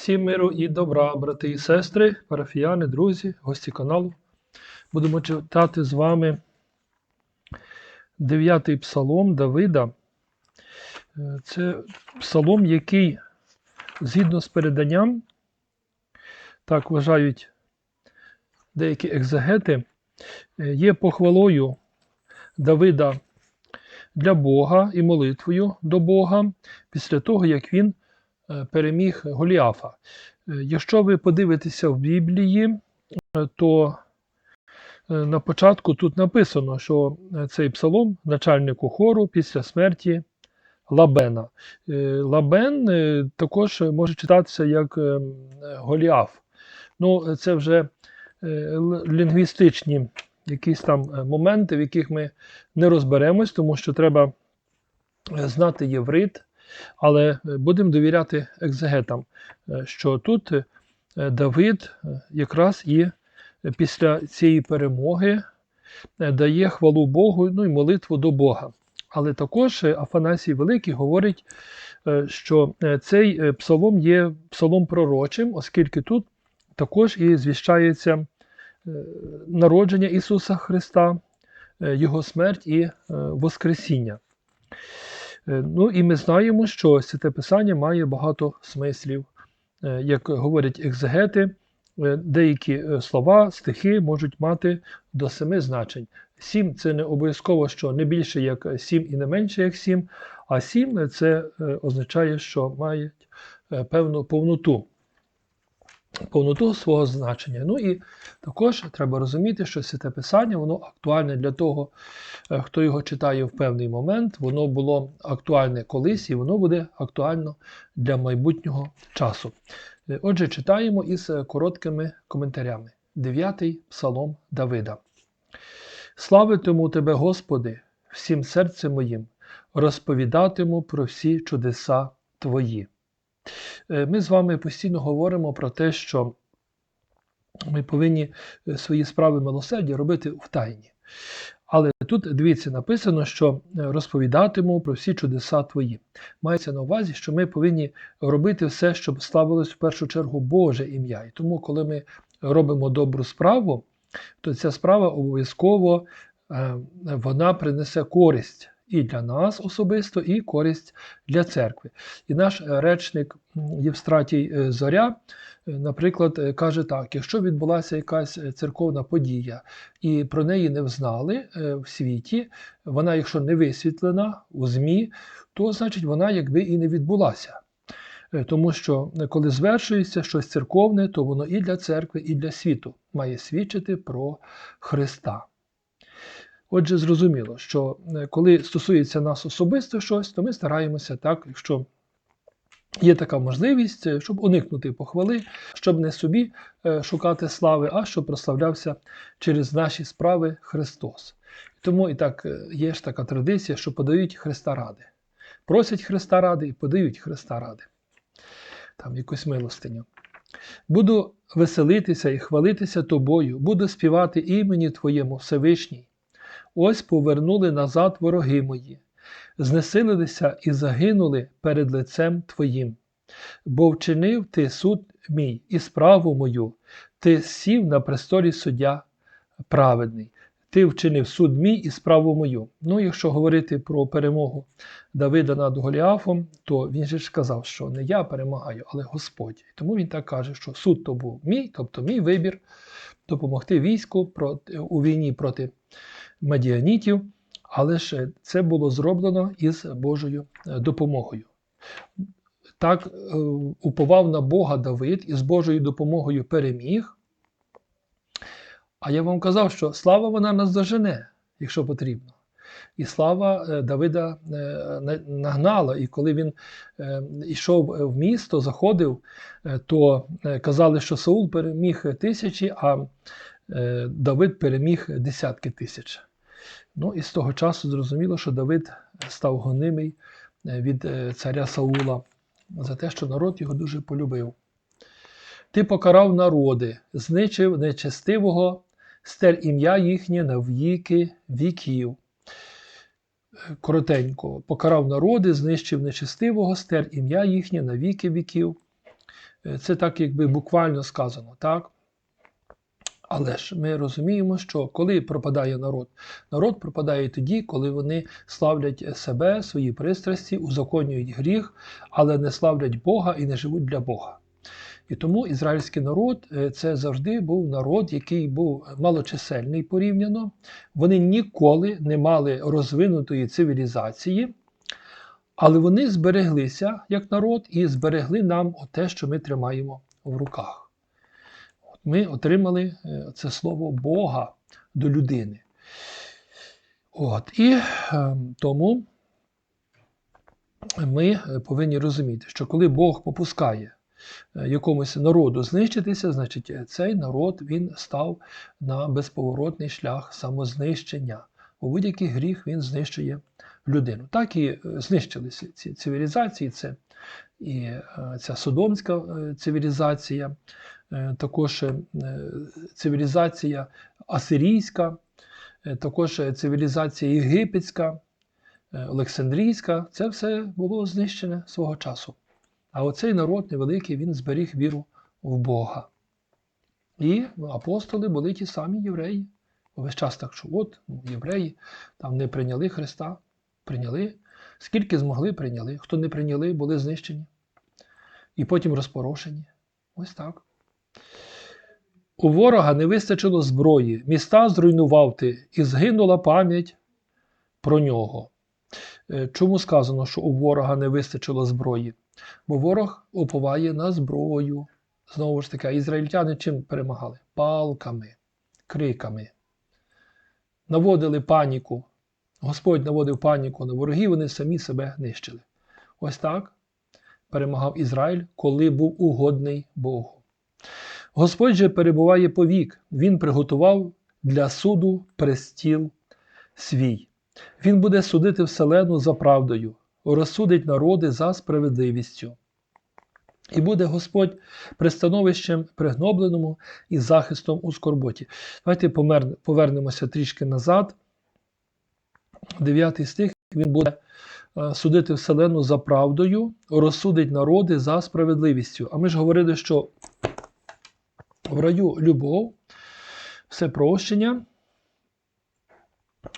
Всім миру і добра, брати і сестри, парафіяни, друзі, гості каналу. Будемо читати з вами дев'ятий псалом Давида. Е, Це псалом, який, згідно з переданням, так вважають деякі екзегети, е, є похвалою Давида для Бога і молитвою до Бога після того, як він переміг Голіафа. Е, Якщо ви подивитеся в Біблії, е, то е, на початку тут написано, що е, цей псалом начальнику хору після смерті Лабена. Е, Лабен е, також може читатися як е, Голіаф. Ну, це вже е, лінгвістичні якісь там е, моменти, в яких ми не розберемось, тому що треба е, знати єврит, але е, будемо довіряти екзегетам, е, що тут е, Давид якраз і після цієї перемоги дає хвалу Богу, ну і молитву до Бога. Але також Афанасій Великий говорить, що цей псалом є псалом пророчим, оскільки тут також і звіщається народження Ісуса Христа, Його смерть і Воскресіння. Е, Ну і ми знаємо, що Святе Писання має багато смислів. Е, Як говорять екзегети, е, деякі слова, стихи можуть мати до семи значень. Сім це не обов'язково, що не більше як сім і не менше як сім, а сім це означає, що мають певну повноту. Повноту свого значення. Ну і також треба розуміти, що Святе Писання воно актуальне для того, е, хто його читає в певний момент, воно було актуальне колись і воно буде актуально для майбутнього часу. Е, Отже, читаємо із е, короткими коментарями. Дев'ятий псалом Давида. Славитиму Тебе, Господи, всім серцем моїм, розповідатиму про всі чудеса Твої. Е, Ми з вами постійно говоримо про те, що ми повинні е, свої справи милосердя робити в тайні. Але тут, дивіться, написано, що е, розповідатиму про всі чудеса твої. Мається на увазі, що ми повинні робити все, щоб славилось в першу чергу Боже ім'я. І тому, коли ми робимо добру справу, то ця справа обов'язково вона принесе користь і для нас особисто, і користь для церкви. І наш е, речник Євстратій е, Зоря, е, наприклад, каже так: якщо відбулася якась церковна подія, і про неї не взнали в світі, вона, якщо не висвітлена у ЗМІ, то значить вона якби і не відбулася. Тому що коли звершується щось церковне, то воно і для церкви, і для світу має свідчити про Христа. Отже, зрозуміло, що е, коли стосується нас особисто щось, то ми стараємося так, якщо є така можливість, е, щоб уникнути похвали, щоб не собі е, шукати слави, а щоб прославлявся через наші справи Христос. Тому і так є ж така традиція, що подають Христа ради. Просять Христа ради і подають Христа ради. Там якусь милостиню. Буду веселитися і хвалитися тобою, буду співати імені Твоєму Всевишній. Ось повернули назад вороги мої, знесилилися і загинули перед лицем Твоїм. Бо вчинив ти суд мій і справу мою, ти сів на престолі суддя праведний. Ти вчинив суд мій і справу мою. Ну, якщо говорити про перемогу Давида над Голіафом, то він же ж сказав, що не я перемагаю, але Господь. Тому він так каже, що суд то був мій, тобто мій вибір допомогти війську у війні проти медіанітів, але ж це було зроблено із Божою е, допомогою. Так е, уповав на Бога Давид і з Божою допомогою переміг. А я вам казав, що слава вона нас зажене, якщо потрібно. І слава е, Давида е, нагнала, і коли він е, йшов в місто, заходив, то казали, що Саул переміг тисячі, а Давид переміг десятки тисяч. Ну і з того часу зрозуміло, що Давид став гонимий від царя Саула за те, що народ його дуже полюбив. Ти покарав народи, зничив нечестивого, стер ім'я їхнє на віки віків. Коротенько, покарав народи, знищив нечестивого, стер ім'я їхнє на віки віків. Е, Це так, якби буквально сказано, так? Але ж ми розуміємо, що коли пропадає народ, народ пропадає тоді, коли вони славлять себе, свої пристрасті, узаконюють гріх, але не славлять Бога і не живуть для Бога. І тому ізраїльський народ е, це завжди був народ, який був малочисельний порівняно. Вони ніколи не мали розвинутої цивілізації, але вони збереглися як народ і зберегли нам те, що ми тримаємо в руках. Ми отримали е, це слово Бога до людини. От, І е, тому ми е, повинні розуміти, що коли Бог попускає якомусь народу знищитися, значить е, цей народ він став на безповоротний шлях самознищення. У будь-який гріх він знищує людину. Так і е, знищилися ці цивілізації, це і е, ця Содомська е, цивілізація, е, також е, цивілізація Асирійська, е, також е, цивілізація Єгипетська, е, Олександрійська. Це все було знищене свого часу. А оцей народ невеликий, він зберіг віру в Бога. І апостоли були ті самі євреї. Весь час так, що от ну, євреї там не прийняли Христа, прийняли. Скільки змогли, прийняли. Хто не прийняли, були знищені. І потім розпорошені. Ось так. У ворога не вистачило зброї, міста зруйнував ти, і згинула пам'ять про нього. Е, Чому сказано, що у ворога не вистачило зброї? Бо ворог уповає на зброю. Знову ж таки, ізраїльтяни чим перемагали? Палками, криками. Наводили паніку. Господь наводив паніку на ворогів, вони самі себе нищили. Ось так перемагав Ізраїль, коли був угодний Богу. Господь же перебуває повік, Він приготував для суду престіл свій. Він буде судити вселену за правдою, розсудить народи за справедливістю. І буде Господь пристановищем пригнобленому і захистом у скорботі. Давайте повернемося трішки назад. Дев'ятий стих він буде е, судити вселену за правдою, розсудить народи за справедливістю. А ми ж говорили, що в раю любов, все прощення,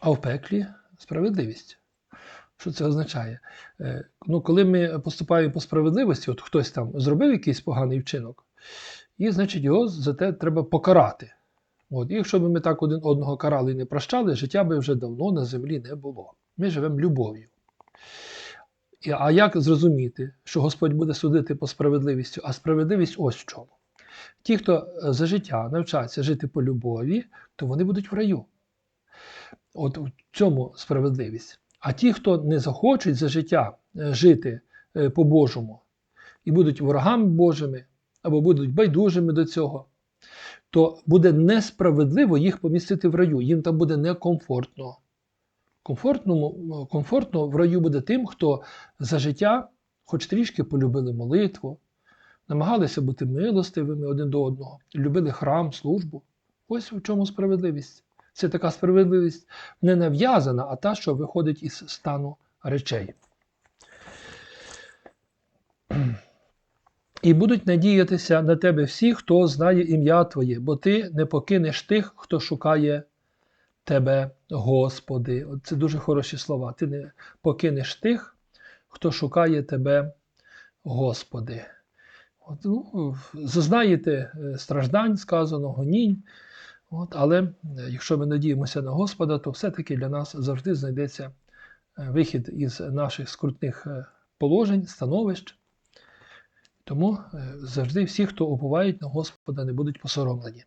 а в пеклі справедливість. Що це означає? Е, Ну, коли ми поступаємо по справедливості, от хтось там зробив якийсь поганий вчинок, і, значить, його за те треба покарати. От, якщо б ми так один одного карали і не прощали, життя би вже давно на землі не було. Ми живемо любов'ю. А як зрозуміти, що Господь буде судити по справедливістю? А справедливість ось в чому. Ті, хто е, за життя навчаться жити по любові, то вони будуть в раю. От в цьому справедливість. А ті, хто не захочуть за життя е, жити е, по-божому і будуть ворогами Божими або будуть байдужими до цього, то буде несправедливо їх помістити в раю. Їм там буде некомфортно. Комфортному, комфортно в раю буде тим, хто за життя хоч трішки полюбили молитву, намагалися бути милостивими один до одного, любили храм, службу. Ось в чому справедливість. Це така справедливість не нав'язана, а та, що виходить із стану речей. І будуть надіятися на тебе всі, хто знає ім'я Твоє, бо ти не покинеш тих, хто шукає тебе, Господи. Це дуже хороші слова. Ти не покинеш тих, хто шукає тебе, Господи. От, ну, зазнаєте е, страждань, сказано, гонінь. От, але е, якщо ми надіємося на Господа, то все-таки для нас завжди знайдеться е, вихід із наших скрутних е, положень, становищ. Тому завжди всі, хто уповають на Господа, не будуть посоромлені.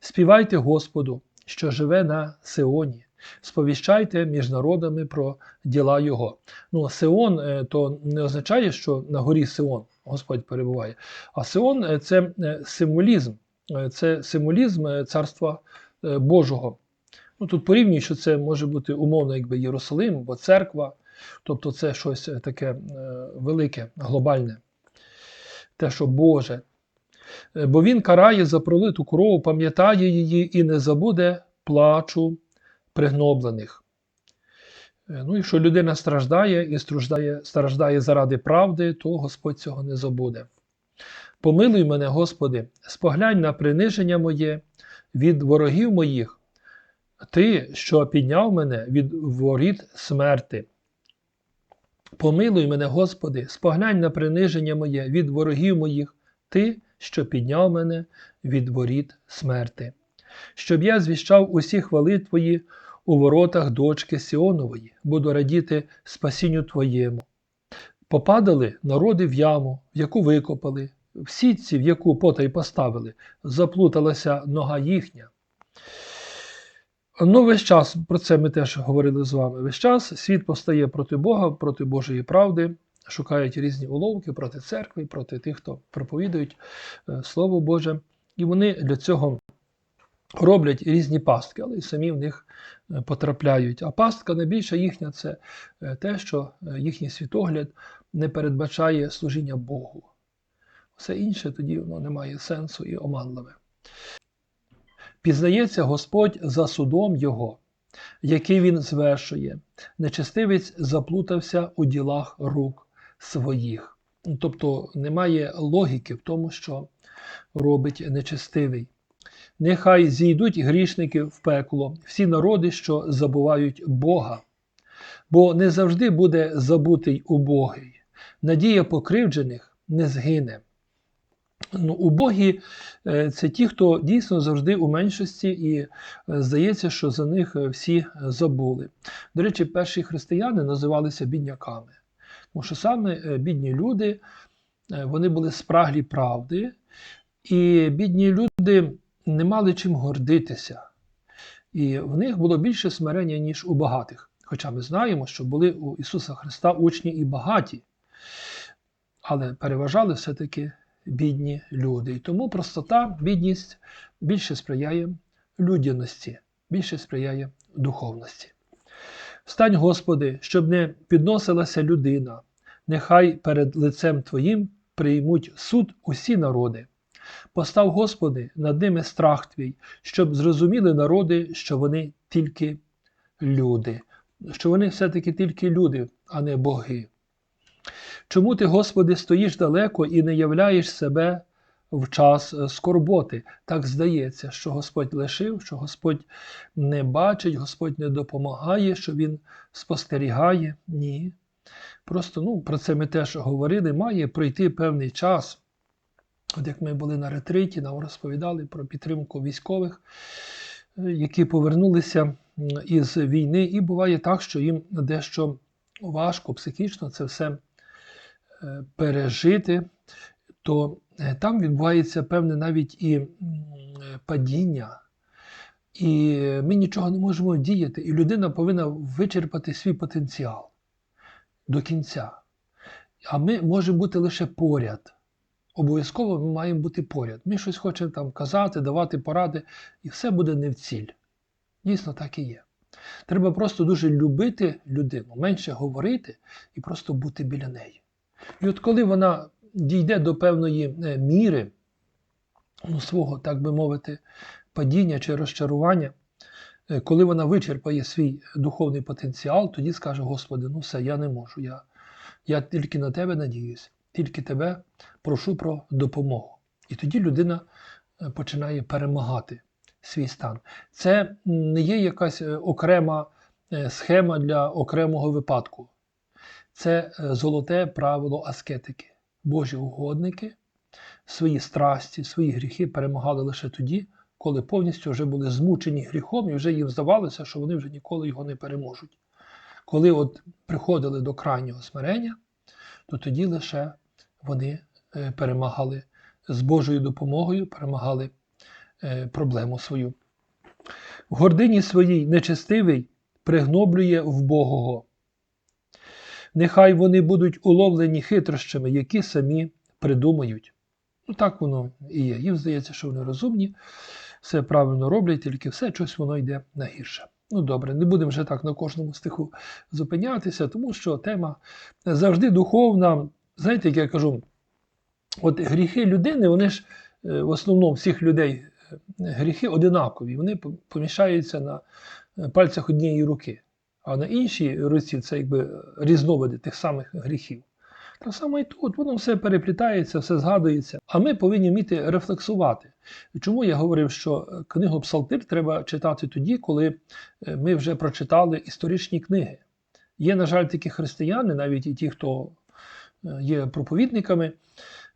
Співайте Господу, що живе на Сеоні, сповіщайте між народами про діла Його. Ну, Сеон то не означає, що на горі Сеон Господь перебуває, а Сеон це символізм, це символізм е, Царства е, Божого. Ну, тут порівнюють, що це може бути умовно якби Єрусалим або церква, тобто це щось е, таке е, велике, глобальне те, що Боже. Е, Бо Він карає за пролиту кров, пам'ятає її і не забуде плачу пригноблених. Е, Ну, якщо людина страждає і страждає, страждає заради правди, то Господь цього не забуде. Помилуй мене, Господи, споглянь на приниження моє від ворогів моїх, Ти, що підняв мене від воріт смерти. Помилуй мене, Господи, споглянь на приниження моє від ворогів моїх, Ти, що підняв мене від воріт смерти, щоб я звіщав усі хвали Твої у воротах дочки Сіонової, буду радіти спасінню Твоєму. Попадали народи в яму, в яку викопали, в сітці, в яку потай поставили, заплуталася нога їхня. Ну, весь час про це ми теж говорили з вами. Весь час світ постає проти Бога, проти Божої правди, шукають різні уловки проти церкви, проти тих, хто проповідують е, Слово Боже. І вони для цього роблять різні пастки, але й самі в них е, потрапляють. А пастка найбільша їхня це е, те, що їхній світогляд не передбачає служіння Богу. Все інше тоді воно не має сенсу і оманливе. Пізнається Господь за судом Його, який він звершує. Нечестивець заплутався у ділах рук своїх. Тобто немає логіки в тому, що робить нечестивий. Нехай зійдуть грішники в пекло, всі народи, що забувають Бога. Бо не завжди буде забутий убогий. Надія покривджених не згине. Ну, убогі е, це ті, хто дійсно завжди у меншості, і е, здається, що за них е, всі забули. До речі, перші християни називалися бідняками, тому що саме бідні люди вони були спраглі правди, і бідні люди не мали чим гордитися. І в них було більше смирення, ніж у багатих. Хоча ми знаємо, що були у Ісуса Христа учні і багаті, але переважали все-таки бідні люди. І тому простота, бідність більше сприяє людяності, більше сприяє духовності. Стань, Господи, щоб не підносилася людина, нехай перед лицем Твоїм приймуть суд усі народи. Постав, Господи, над ними страх Твій, щоб зрозуміли народи, що вони тільки люди, що вони все-таки тільки люди, а не боги. Чому ти, Господи, стоїш далеко і не являєш себе в час е, скорботи? Так здається, що Господь лишив, що Господь не бачить, Господь не допомагає, що Він спостерігає. Ні. Просто ну, про це ми теж говорили, має пройти певний час. От як ми були на ретриті, нам розповідали про підтримку військових, е, які повернулися із війни, і буває так, що їм дещо важко психічно це все пережити, то е, там відбувається певне навіть і падіння. І ми нічого не можемо діяти, і людина повинна вичерпати свій потенціал до кінця. А ми можемо бути лише поряд. Обов'язково ми маємо бути поряд. Ми щось хочемо там казати, давати поради, і все буде не в ціль. Дійсно, так і є. Треба просто дуже любити людину, менше говорити і просто бути біля неї. І от коли вона дійде до певної е, міри, ну, свого, так би мовити, падіння чи розчарування, е, коли вона вичерпає свій духовний потенціал, тоді скаже: Господи, ну все, я не можу. Я, я тільки на тебе надіюсь, тільки тебе прошу про допомогу. І тоді людина е, починає перемагати свій стан. Це не є якась окрема схема для окремого випадку. Це золоте правило аскетики. Божі угодники свої страсті, свої гріхи перемагали лише тоді, коли повністю вже були змучені гріхом, і вже їм здавалося, що вони вже ніколи його не переможуть. Коли от приходили до крайнього смирення, то тоді лише вони перемагали з Божою допомогою, перемагали проблему свою. В гордині своїй нечестивий пригноблює вбогого. Нехай вони будуть уловлені хитрощами, які самі придумають. Ну так воно і є. Їм здається, що вони розумні, все правильно роблять, тільки все щось воно йде на гірше. Ну добре, не будемо вже так на кожному стиху зупинятися, тому що тема завжди духовна. Знаєте, як я кажу, от гріхи людини, вони ж в основному всіх людей гріхи одинакові, вони поміщаються на пальцях однієї руки. А на іншій руці це якби різновиди тих самих гріхів. Так само і тут, воно все переплітається, все згадується. А ми повинні вміти рефлексувати. Чому я говорив, що книгу Псалтир треба читати тоді, коли е, ми вже прочитали історичні книги. Є, на жаль, такі християни, навіть і ті, хто е, є проповідниками,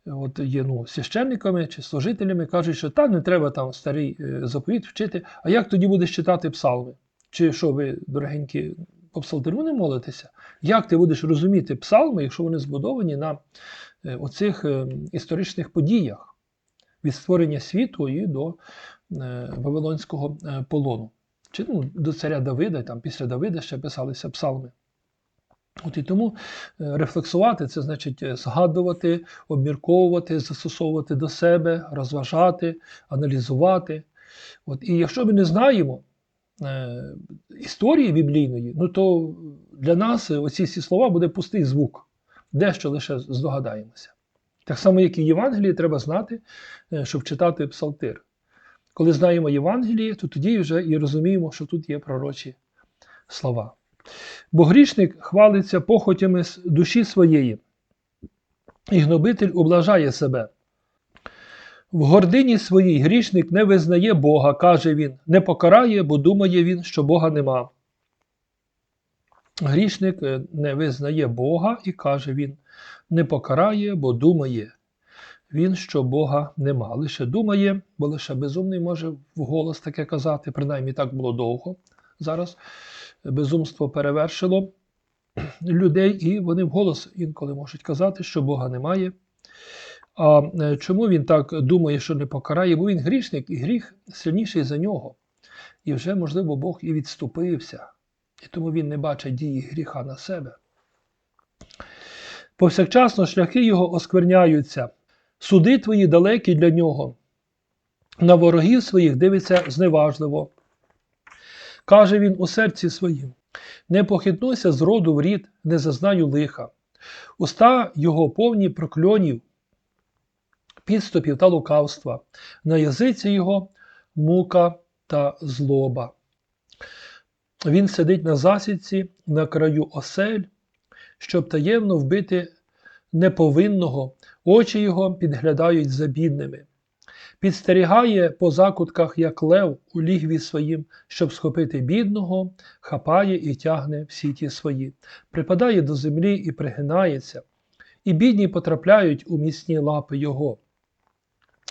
от є ну, священниками чи служителями, кажуть, що та не треба там старий е, заповіт вчити. А як тоді будеш читати псалми? Чи що ви, дорогенькі, по псалтиру не молитеся? Як ти будеш розуміти псалми, якщо вони збудовані на е, оцих е, історичних подіях від створення світу і до е, Вавилонського полону? Чи ну, до царя Давида, там після Давида ще писалися псалми. От і тому рефлексувати це значить згадувати, обмірковувати, застосовувати до себе, розважати, аналізувати. От, і якщо ми не знаємо історії біблійної, ну то для нас оці всі слова буде пустий звук, дещо лише здогадаємося. Так само, як і Євангелії, треба знати, е, щоб читати псалтир. Коли знаємо Євангеліє, то тоді вже і розуміємо, що тут є пророчі слова. Бо грішник хвалиться похотями з душі своєї, і гнобитель облажає себе. В гордині своїй грішник не визнає Бога, каже він, не покарає, бо думає він, що Бога нема. Грішник е, не визнає Бога і каже він, не покарає, бо думає він, що Бога нема. Лише думає, бо лише безумний може вголос таке казати, принаймні так було довго. Зараз безумство перевершило людей, і вони вголос інколи можуть казати, що Бога немає. А е, чому він так думає, що не покарає? Бо він грішник, і гріх сильніший за нього. І вже, можливо, Бог і відступився, і тому він не бачить дії гріха на себе. Повсякчасно шляхи його оскверняються, суди твої далекі для нього. На ворогів своїх дивиться зневажливо. Каже він у серці своїм: Не похитнуся з роду в рід, не зазнаю лиха. Уста його повні прокльонів, підступів та лукавства, на язиці його мука та злоба. Він сидить на засідці на краю осель, щоб таємно вбити неповинного, очі його підглядають за бідними. Підстерігає по закутках, як лев у лігві своїм, щоб схопити бідного, хапає і тягне в сіті свої, припадає до землі і пригинається, і бідні потрапляють у міцні лапи його.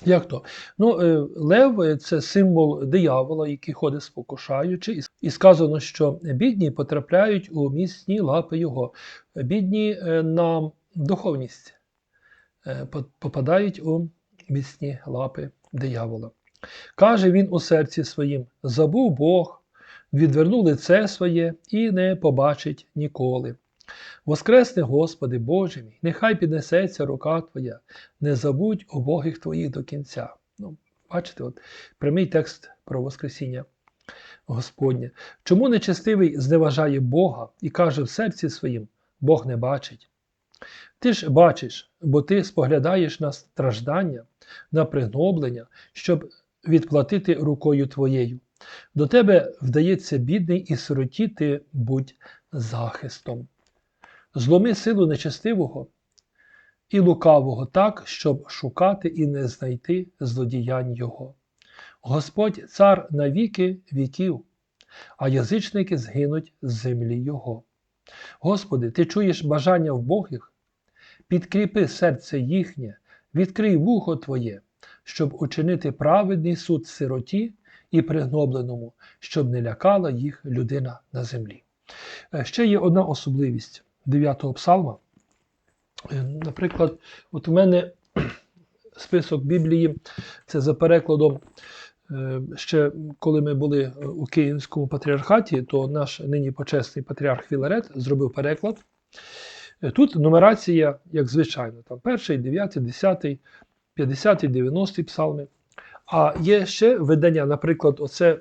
Як то? Ну, е, Лев е, це символ диявола, який ходить спокушаючи, і сказано, що бідні потрапляють у міцні лапи його. Бідні е, на духовність попадають у міцні лапи диявола. Каже він у серці своїм: забув Бог, відвернув лице своє і не побачить ніколи. Воскресне, Господи, Боже мій, нехай піднесеться рука Твоя, не забудь убогих Твоїх до кінця. Ну, бачите, от прямий текст про Воскресіння Господнє. Чому нечестивий зневажає Бога і каже в серці своїм: Бог не бачить? Ти ж бачиш, бо ти споглядаєш на страждання, на пригноблення, щоб відплатити рукою твоєю. До тебе вдається бідний і сироті ти будь захистом. Зломи силу нечестивого і лукавого так, щоб шукати і не знайти злодіянь його. Господь цар на віки віків, а язичники згинуть з землі Його. Господи, Ти чуєш бажання вбогих, підкріпи серце їхнє, відкрий вухо Твоє, щоб учинити праведний суд сироті і пригнобленому, щоб не лякала їх людина на землі. Е, Ще є одна особливість 9-го псалма. Е, Наприклад, от у мене список Біблії, це за перекладом. е, Ще коли ми були у Київському патріархаті, то наш нині почесний патріарх Філарет зробив переклад. Е, Тут нумерація, як звичайно, там перший, дев'ятий, десятий, п'ятдесятий, дев'яностий псалми. А є ще видання, наприклад, оце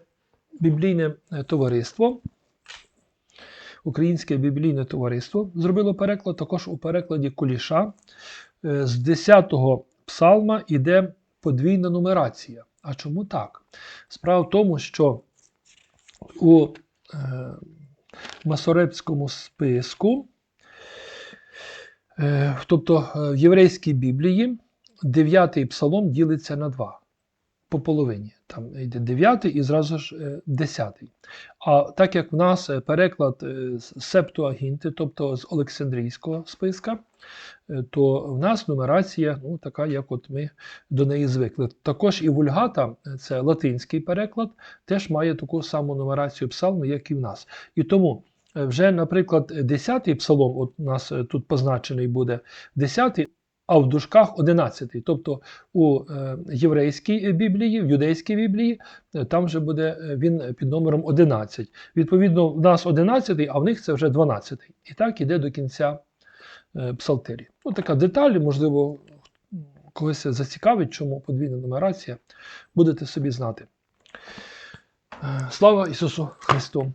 біблійне е, товариство. Українське біблійне товариство зробило переклад, також у перекладі Куліша. Е, З 10-го псалма йде подвійна нумерація. А чому так? Справа в тому, що у е, списку Е, Тобто в єврейській Біблії дев'ятий псалом ділиться на два по половині. Там йде дев'ятий і зразу ж е, десятий. А так як в нас е, переклад е, з Септуагінти, тобто з Олександрійського списка, е, то в нас нумерація ну, така, як от ми до неї звикли. Також і вульгата, е, це латинський переклад, теж має таку саму нумерацію псалму, як і в нас. І тому е, вже, наприклад, 10-й псалом, от у нас е, тут позначений буде 10-й, а в дужках 11-й. Тобто у е, єврейській Біблії, в юдейській Біблії, е, там вже буде е, він під номером 11. Відповідно, в нас 11-й, а в них це вже 12-й. І так іде до кінця псалтирі. Ну, така деталь, можливо, когось зацікавить, чому подвійна нумерація, будете собі знати. Слава Ісусу Христу!